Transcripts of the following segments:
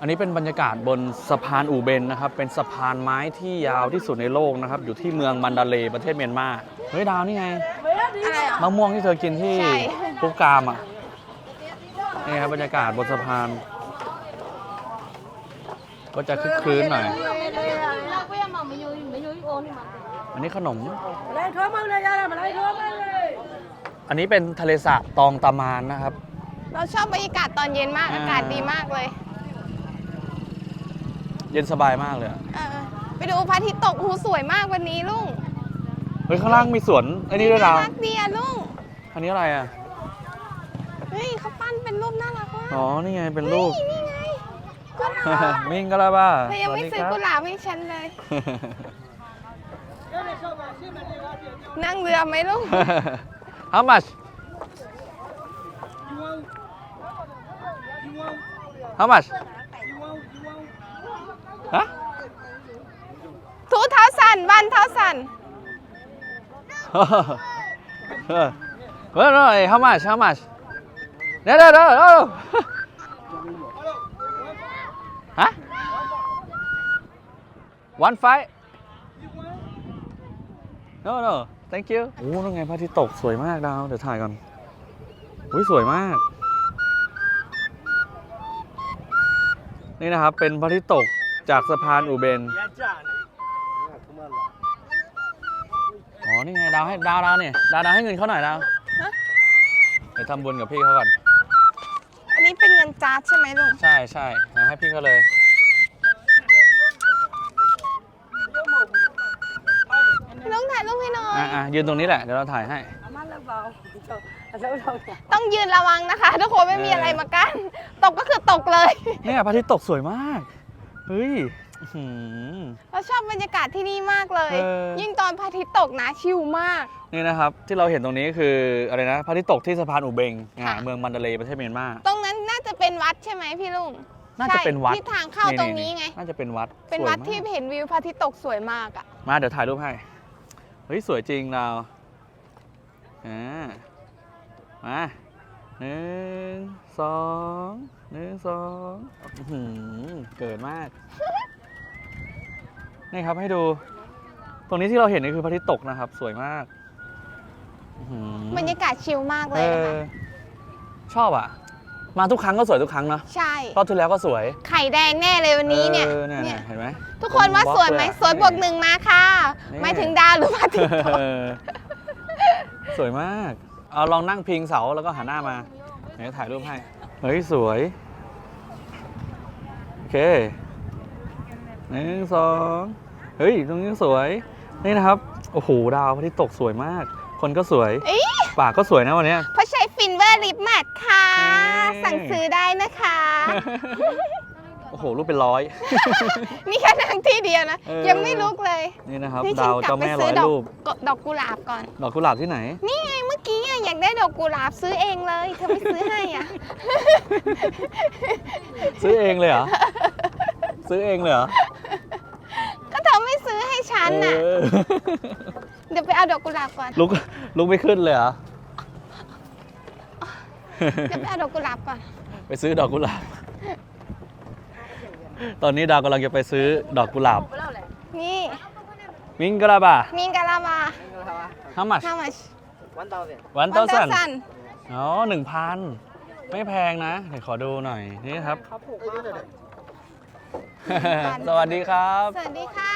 อันนี้เป็นบรรยากาศบนสะพานอูเบนนะครับ เป็นสะพานไม้ที่ยาวที่สุดในโลกนะครับ อยู่ที่เมืองมันดาเลย์ประเทศเมียนมา เฮ้ยดาวนี่ไงอะไรอะ มะม่วงที่เธอกินที่ใช่ ปุกกามอะ นี่ครับบรรยากาศบนสะพาน ก็จะคึกคืนหน่อย อันนี้ขนม อันนี้เป็นทะเลสาบตองตามานนะครับ เราชอบบรรยากาศตอนเย็นมาก อ่า อากาศดีมากเลย เย็นสบายมากเลยอะเออไปดูพระอาทิตย์ตกหูสวยมากวันนี้ลุงเฮ้ยข้างล่างมีสวนไอ้นี่ด้วยดาวน่ารักดีอะลุงอันนี้อะไรอะ เฮ้ยเขาปั้นเป็นรูปน่ารักมากอ๋อ นี่ไงเป็นรูปเฮ้ยนี่ไงกุหลาบ มิงก็แล้วบ้าเธอยังไม่ซื้อกุหลาบให้ฉันเลย นั่งเรือไหมลุง How much How much ฮะทูเท้าสันวันเท้าสันเออเฮ้ย no how much how much เดี๋ยวเดี๋ยวเดี๋ยวเดี๋ยวฮะ one five no no thank you โอ้นั่นไงพระอาทิตย์ตกสวยมากดาว เดี๋ยวถ่ายก่อนอุ้ยสวยมาก นี่นะครับ เป็นพระอาทิตย์ตก จากสะพานอูเบน อ๋อ นี่ไง ดาวให้ดาวดาวเนี่ยดาวดาวให้เงินเขาหน่อยดาวฮะ เดี๋ยวทำบุญกับพี่เขาก่อน อันนี้เป็นเงินจาร์ดใช่ไหมลุง ใช่ใช่เอาให้พี่เขาเลย ลุงถ่ายรูปให้หน่อย อะอะยืนตรงนี้แหละ เดี๋ยวเราถ่ายให้ ต้องยืนระวังนะคะ ทุกคนไม่มีอะไรมากั้น ตกก็คือตกเลย เนี่ยพระอาทิตย์ตกสวยมาก เฮ้ยอื้อหือ เราชอบบรรยากาศที่นี่มากเลย เออ ยิ่งตอนพระอาทิตย์ตกนะชิลมาก นี่นะครับที่เราเห็นตรงนี้คืออะไรนะพระอาทิตย์ตกที่สะพานอูเบงอ่าค่ะ เมืองมันดาเลย์ประเทศเมียนมา ตรงนั้นน่าจะเป็นวัดใช่ไหมพี่ลุงน่าจะเป็นวัดใช่ที่ทางเข้าตรงนี้ไง น่าจะเป็นวัดเป็นสยวัดมากที่เห็นวิวพระอาทิตย์ตกสวยมากอะ มาเดี๋ยวถ่ายรูปให้ เฮ้ย สวยจริงดาวอ่ามาหนึ่งสอง หนึ่งสองอื้อหือเกิดมาก นี่ครับให้ดู ตรงนี้ที่เราเห็นนี่คือพระอาทิตย์ตกนะครับ สวยมากอื้อหือบรรยากาศชิลมากเลเอยนะอคะชอบอะ มาทุกครั้งก็สวยทุกครั้งเนอะใช่ รอบที่แล้วก็สวยไข่แดงแน่เลยวันนี้เนี่ยออเนี่ยเนี่ยเห็นไหม ทุกคนว่าสวยไหมบล็อกเลยอะสวยบวกหนึ่งมาค่ะ นี่หมายถึงดาวหรือพระอาทิตย์ตกเออสวยมาก เอาลองนั่งพิงเสาแล้วก็หันหน้ามา เดี๋ยวถ่ายรูปให้ เฮ้ย สวย โอเคหนึ่งสองเฮ้ย ตรงนี้สวย นี่นะครับ โอ้โห ดาวพระอาทิตย์ตกสวยมาก คนก็สวย เอ๊ะปากก็สวยนะวันเนี้ย เพราะใช้ฟินเวอร์ลิปแมทค่ะ เอ๊ะสั่งซื้อได้นะคะ โอ้โห รูปเป็นร้อย นี่แค่นั่งที่เดียวนะ เออ ยังไม่ลุกเลยนี่นะครับ นี่ฉัดานวกลัเจ้าไปแม่ร้ซื้ออยดอกรูป กดอกกุหลาบก่อน ดอกกุหลาบที่ไหน นี่ไงเมื่อกี้อะ อยากได้ดอกกุหลาบซื้อเองเลยเธอไม่ซื้อให้อะ ซื้อเองเลยเหรอ ซื้อเองเลยเหรอก็เธอไม่ซื้อให้ฉันน่ะ เออเดี๋ยวไปเอาดอกกุหลาบก่อน ลุกลุกไม่ขึ้นเลยเหรอ เดี๋ยวไปเอาดอกกุหลาบก่อน ไปซื้อดอกกุหลาบ ตอนนี้ดาวกำลังจะไปซื้อดอกกุหลาบ นี่ มิงกะลาบามิงกะลาบา how much how much one thousand 1,000อ๋อหนึ่งพันไม่แพงนะเดี๋ยวขอดูหน่อยนี่ครับสวัสดีครับ สวัสดีค่ะ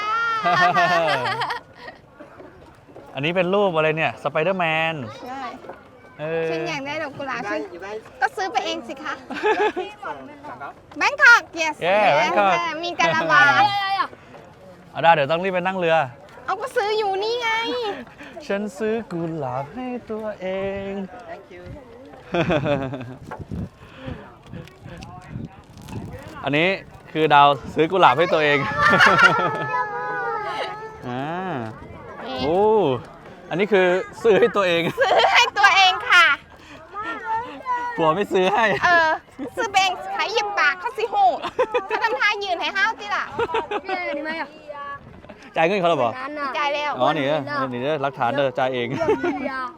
อันนี้เป็นรูปอะไรเนี่ยสไปเดอร์แมนได้เออฉันอยากได้ดอกกุหลาบฉันก็ซื้อไปเองสิคะแบงคอก yes Yeah, yes Bangkok มีกะลาบาเอาได้เดี๋ยวต้องรีบไปนั่งเรือ เอาก็ซื้ออยู่นี่ไง ฉันซื้อกุหลาบให้ตัวเองอันนี้คือดาวซื้อกุหลาบให้ตัวเอง อ่า โอ้ อันนี้คือซื้อให้ตัวเอง ซื้อให้ตัวเองค่ะ ผัวไม่ซื้อให้ เออ ซื้อไปเองขายหยิบปากเขาสิโหเขาทำท่ายืนให้ห้าวจิล่ะ จ่ายเงินเขาหรอเปล่าจ่ายแล้วอ๋อนี่เด้อนี่เด้อรักฐานเด้อจ่ายเอง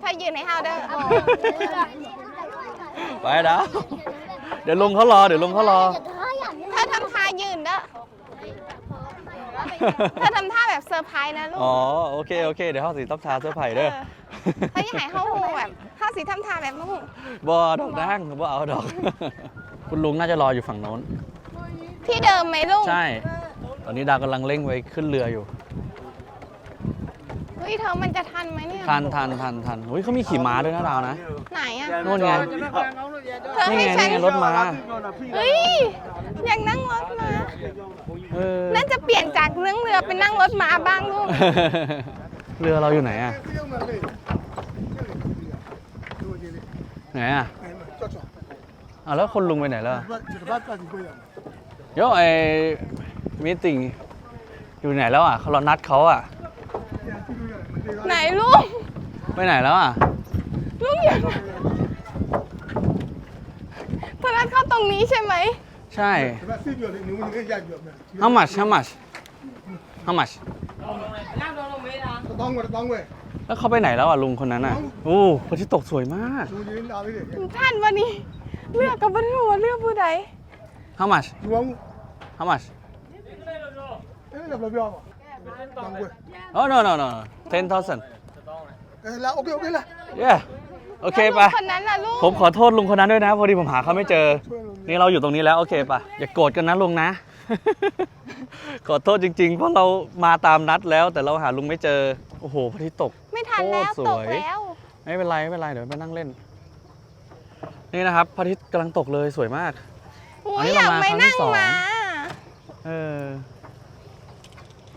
ถ้ายืนให้ห้าวเด้อไปดาวเดี๋ยวลุงเขารอเดี๋ยวลุงเขารอถ้าทำท่าเธอทำท่าแบบเซอร์ไพรส์นะลูกอ๋อโอเคโอเคเดี๋ยวเขาสีต๊อบทาเสื้อไผ่เด้อถ้าอยากให้เข้าหูแบบถ้าสีทำท่าแบบลูกบอดอกดังบอเอาดอก คุณลุงน่าจะรออยู่ฝั่งโน้น ที่เดิมไหมลูกใช่ ตอนนี้ดาวกำลังเร่งไปขึ้นเรืออยู่เฮ้ยเธอมันจะทันไหมเนี่ยทันทันทันทันอุ้ยเขามีขี่ม้าด้วยนะดาวนะ ไหนอะนู่นไง เธอนี่ให้ไงฉันนี่ไงรถม้า เฮ้ยอยากนั่งรถมาเออ น่าจะเปลี่ยนจากเรื่องเรือเป็นนั่งรถม้าบ้างลูก เรือเราอยู่ไหนอะไหนอะอะแล้วคนลุงไปไหนแล้วอะ โยไอ มีติ่งอยู่ไหนแล้วอะเขาเรานัดเขาอะ ไหนลูก ไปไหนแล้วอะ ลูกอยากเพื่อนเข้าตรงนี้ใช่ไหม ใช่ how much how much how much แล้วเขาไปไหนแล้วอะลุงคนนั้นอะโอ้คนที่ตกสวยมาก ท่านวันนี้ เลือกกับวันหัวเลือกผู้ใด how much how much oh no no no ten thousand yeah โอเคแล้วไปลุงคนนั้นล่ะลูกผมขอโทษลุงคนนั้นด้วยนะ พอดีผมหาเขาไม่เจอ นี่เราอยู่ตรงนี้แล้ว โอเคปะอย่าโกรธกันนะลุงนะ ขอโทษจริงๆ เพราะเรามาตามนัดแล้ว แต่เราหาลุงไม่เจอ โอ้โหพระอาทิตย์ตก ไม่ทันแล้วโคตรสตวยกแล้วไม่เป็นไรไม่เป็นไรเดี๋ยวไปนั่งเล่น นี่นะครับพระอาทิตย์กำลังตกเลยสวยมากอุ้อันยนี้อยากเรามาไปครั้งที่นั่งสอง มา เออ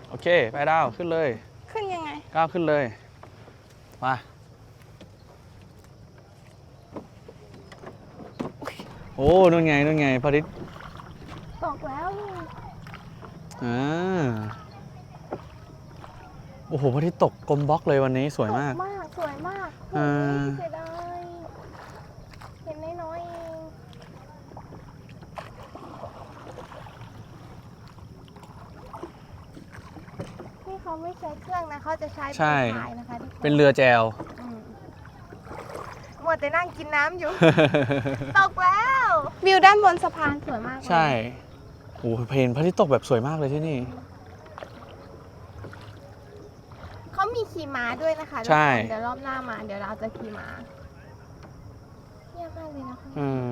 โอเค ไปดาว ขึ้นเลยขึ้นยังไง ก้าวขึ้นเลย มาโอ้นู่นไงนู่นไงพระอาทิตย์ตกแล้วลูกอ่าโอ้โหพระอาทิตย์ตกกลมบล็อกเลยวันนี้สวยมากตกมาก สวยมากอ่าโอ้ยเสียดายเห็นน้อยๆเองนี่ เขาไม่ใช้เครื่องนะเขาจะใช้ใช่พายนะคะทุกคนเป็นเรือแจว อืมมัวแต่นั่งกินน้ำอยู่ ตกแล้ว วิวด้านบนสะพานสวยมากเลยใช่โอ้โหเพลนพระอาทิตย์ตกแบบสวยมากเลยที่นี่ เขามีขี่ม้าด้วยนะคะทุกใช่คนเดี๋ยวรอบหน้ามา เดี๋ยวเราจะขี่ม้าเยี่ยมมากเลยนะคะอืม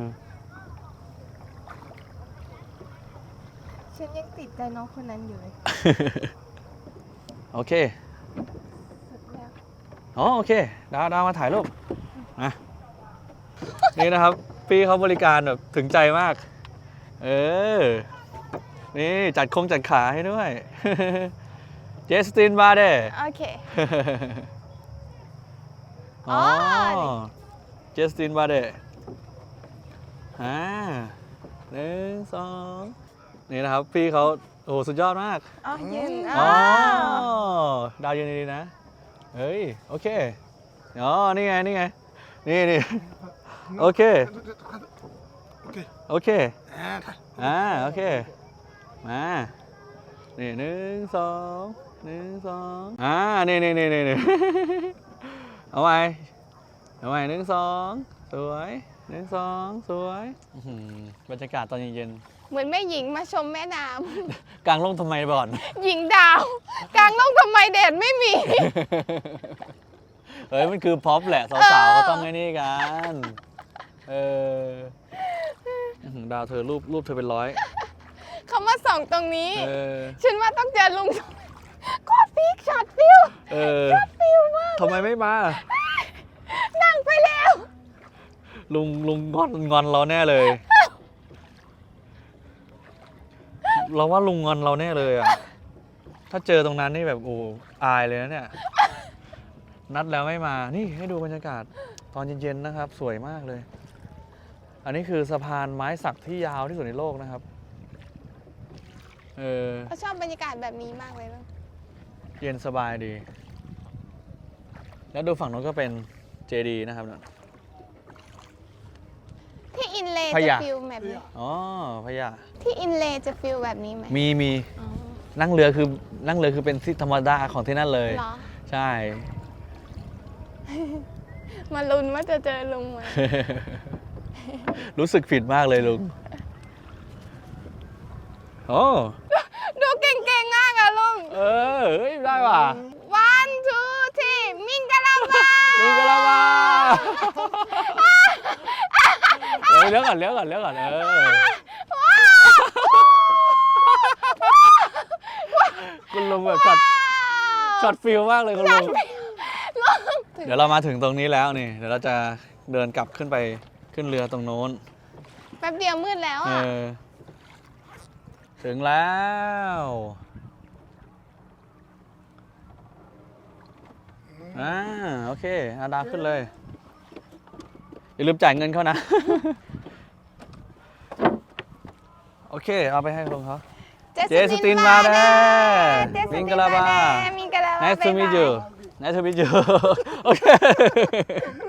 ฉันยังติดใจน้องคนนั้นอยู่เลย โอเคสุดแล้วอ๋อโอเค ดาวดาวมาถ่ายรูปนะนี่นะครับ พี่เขาบริการแบบถึงใจมาก เออ นี่จัดคงจัดขาให้ด้วยเจสตินบาเดโอเค อ๋อ๋ออเจสตินบาเดอ่าหนึ่งสองนี่นะครับ พี่เขา โอ้โหสุดยอดมากอ๋อยืนอ๋ออ๋อดาวยืนดีๆนะ เฮ้ย โอเค อ๋อ นี่ไง นี่ไง นี่นี่โอเค โอเคอ่า โอเค มา นี่หนึ่งสองหนึ่งสองอ่า นี่นี่นี่นี่นี่ เอาไว้เอาไว้หนึ่งสองสวย หนึ่งสองสวยอื้อหือบรรยากาศตอนเย็นเหมือนแม่หญิงมาชมแม่น้ๆกลางร่มทำไมก่อนำ หญิงดาว กลางล่องทำไมแดดไม่มี เฮ้ยมันคือพ็อปแหละ สาวๆก็ต้องไอ้นี่กัน เอออื้อหือดาวเธอรูปรูปเธอเป็นร้อย เขามาส่องตรงนี้ เออ ฉันว่าต้องเจอลุงโคตรพีคช็อตฟิวเออ ฟิวมาก ทำไมไม่มานั่งไปแล้ว ลุงลุงงอนงอนเราแน่เลย เราว่าลุงงอนเราแน่เลยอะ ถ้าเจอตรงนั้นนี่แบบโอ้อายเลยนะเนี่ย นัดแล้วไม่มา นี่ให้ดูบรรยากาศตอนเย็นๆนะครับ สวยมากเลย อันนี้คือสะพานไม้สักที่ยาวที่สุดในโลกนะครับ เออเขาชอบบรรยากาศแบบนี้มากเลยลูกเย็นสบายดี แล้วดูฝั่งนู้นก็เป็นเจดีนะครับนั่น ที่อินเลย์พจะญา ฟิลแบบนี้อ๋อพญาที่อินเลย์จะฟิลแบบนี้ไหมมีมีอ๋อนั่งเรือคือนั่งเรือคือเป็นที่ธรรมดาของที่นั่นเลย เหรอ ใช่ มาลุ้นว่าจะเจอลุงไหมรู้สึกผิดมากเลยลุงโอ้ดูเออเฮ้ยได้ว่ะ one two three มิงกะลาบามิงกะลาบา เดี๋ยวเลี้ยวก่อนเลี้ยวก่อนเลี้ยวก่อนเออคุณลุงแบบช็อตช็อตฟิลมากเลยคุณลุงเดี๋ยวเรามาถึงตรงนี้แล้วนี่ เดี๋ยวเราจะเดินกลับขึ้นไปขึ้นเรือตรงโน้นแป๊บเดียวมืดแล้วเออะอถึงแล้ว อ่า โอเคอาดาขึ้นเลย อย่าลืมจ่ายเงินเขานะ โอเค เอาไปให้ลุงเขา เจสตินมาแล้วเจสติมินงกะลาบา มิงกะลาบา nice to meet you nice to meet you โอเค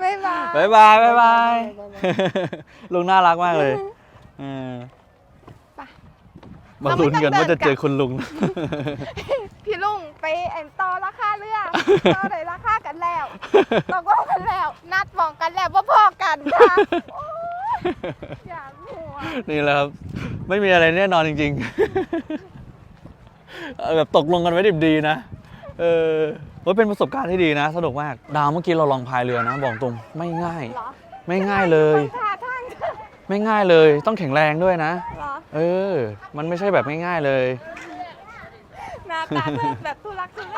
บ๊ายบายบายบายบายบายลุงน่ารักมากเลยเออไป มาลุ้นกันว่าจะเจอคุณลุง พี่ลุงไปแอนต่อราคาเรือต่อไหนราคากันแล้วตกลงกันแล้ว นัดมองกันแล้วว่าพอกันค่ะโอ๊ยอยากหัวนี่แหละครับไม่มีอะไรแน่นอนจริงๆเออแบบตกลงกันไว้ดิบดีนะเออว่าเป็นประสบการณ์ที่ดีนะ สนุกมาก ดาวเมื่อกี้เราลองพายเรือนะ บอกตรงไม่ง่ายเหรอไม่ง่ายเลยท่าทาง ไม่ง่ายเลย ต้องแข็งแรงด้วยนะ เหรอเออ มันไม่ใช่แบบง่ายๆเลย หน้าตาเธอแบบทุลักทุเล